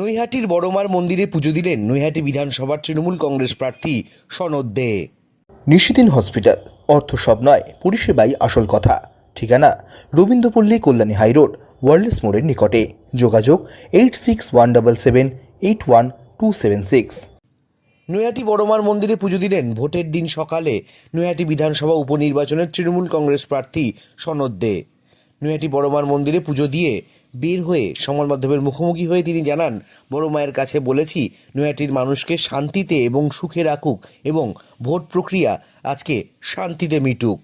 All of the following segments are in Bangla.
নৈহাটির বড়মার মন্দিরে পুজো দিলেন নৈহাটি বিধানসভার তৃণমূল কংগ্রেস প্রার্থী সনদ দে। নিশিদিন হসপিটাল অর্থ সব নয় পরিষেবাই আসল কথা। ঠিকানা রবীন্দ্রপল্লী কল্যাণী হাইরোড ওয়ার্ল্ডস মোড়ের নিকটে। যোগাযোগ eight six one double seven eight one two seven six. Naihati বড়মার মন্দিরে পুজো দিলেন ভোটের দিন সকালে নৈহাটি বিধানসভা উপনির্বাচনের তৃণমূল কংগ্রেস প্রার্থী সনদ দে। নৈহাটি বড়মার মন্দিরে পুজো দিয়ে বের হয়ে সংবাদ মাধ্যমের মুখোমুখি হয়ে তিনি জানান বড় মায়ের কাছে বলেছি নৈহাটির মানুষকে শান্তিতে এবং সুখে রাখুক এবং ভোট প্রক্রিয়া আজকে শান্তিতে মিটুক।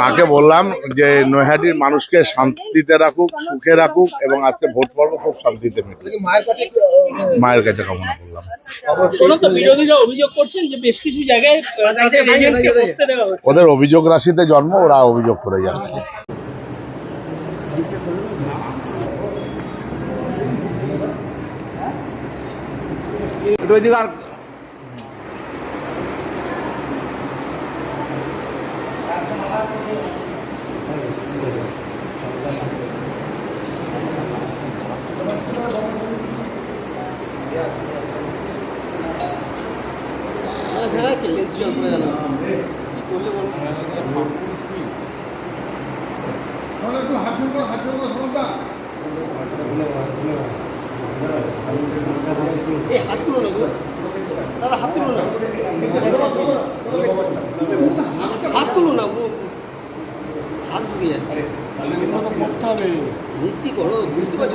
মাকে বললাম যে নৈহাটির মানুষকে শান্তিতে রাখুক সুখে রাখুক এবং আজকে ভোট পর্ব খুব শান্তিতে মিটুক। মায়ের কাছে কামনা করলাম। বিরোধীরা অভিযোগ করছেন যে বেশ কিছু জায়গায় আহ, দেওয়া হচ্ছে ওদের অভিযোগ রাশিতে জন্ম ওরা অভিযোগ করে যাচ্ছে হ্যাঁ, লেন্স জল পড়ে গেল। কি এই হাত তুলো না গো। দাদা হাত তুলো না হাত তুলো না। হাত ঢুকে যাচ্ছে মিস্তি করো বুঝতে পারছ